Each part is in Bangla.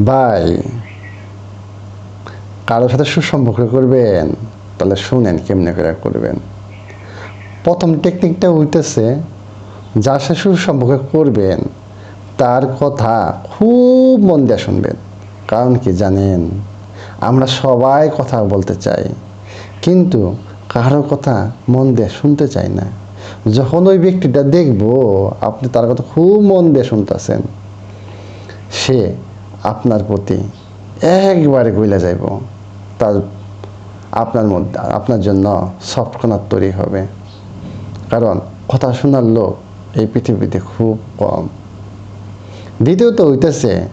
ভাই, কারোর সাথে সুসম্পর্ক করবেন? তাহলে শুনেন কেমনে করে করবেন। প্রথম টেকনিকটা হইতেছে, যার সাথে সুসম্পর্ক করবেন, তার কথা খুব মন দিয়ে শুনবেন। কারণ কি জানেন, আমরা সবাই কথা বলতে চাই, কিন্তু কারও কথা মন দিয়ে শুনতে চাই না। যখন ওই ব্যক্তিটা দেখব, আপনি তার কথা খুব মন দিয়ে শুনতেছেন। সে আপনার প্রতি একবারে গইলা যাইব। তার আপনার মধ্যে, আপনার জন্য সফট কর্নার তৈরি হবে। কারণ কথা শোনার লোক এই পৃথিবীতে খুব কম। দ্বিতীয়ত হইতেছে,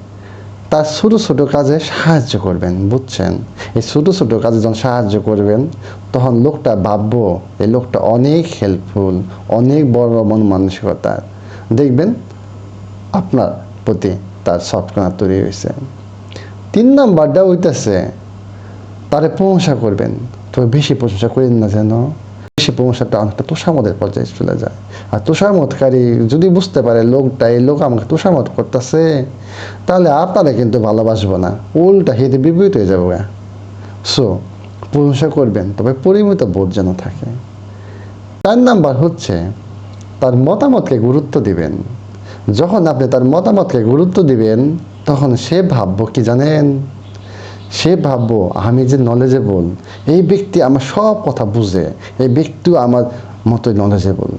তার ছোটো ছোটো কাজে সাহায্য করবেন, বুঝছেন? এই ছোটো ছোটো কাজে যখন সাহায্য করবেন, তখন লোকটা ভাববো, এই লোকটা অনেক হেল্পফুল অনেক বড় মন মানসিকতা দেখবেন, আপনার প্রতি তার সফটকর্নার তৈরি হয়েছে। তিন নাম্বারটা হইতেছে, তারে প্রশংসা করবেন। তবে বেশি প্রশংসা করেন না যেন। বেশি প্রশংসাটা অনেকটা তোষামতের পর্যায়ে চলে যায়। আর তোষামতকারী যদি বুঝতে পারে লোকটা, এই লোক আমাকে তোষামত করতেছে, তাহলে আপনারা কিন্তু ভালোবাসবো না। উল্টা হেঁটে বিপরীত হয়ে যাব সো প্রশংসা করবেন, তবে পরিমিত বোধ যেন থাকে। চার নাম্বার হচ্ছে, তার মতামতকে গুরুত্ব দিবেন। যখন আপনি তার মতামতকে গুরুত্ব দিবেন, তখন সে ভাববো কি জানেন? সে ভাববো, আমি যে নলেজেবল এই ব্যক্তি আমার সব কথা বুঝে, এই ব্যক্তিও আমার মতোই নলেজেবল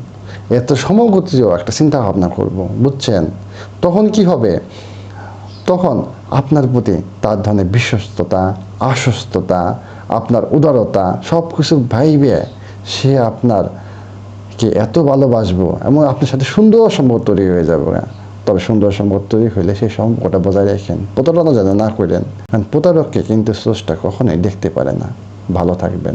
এত সমগতিও একটা চিন্তা ভাবনা করব, বুঝছেন? তখন কি হবে? তখন আপনার প্রতি তার ধরনের বিশ্বস্ততা, আশ্বস্ততা, আপনার উদারতা সব কিছু ভাইবে, সে আপনার কে এত ভালোবাসবো, এবং আপনার সাথে সুন্দর সম্পর্ক তৈরি হয়ে যাবে। তবে সুন্দর সম্পর্ক তৈরি হইলে সেই সম্পর্কটা বজায় রাখেন। প্রতারণা যেন না করেন। কারণ প্রতারককে কিন্তু স্রষ্টা কখনোই দেখতে পারে না। ভালো থাকবেন।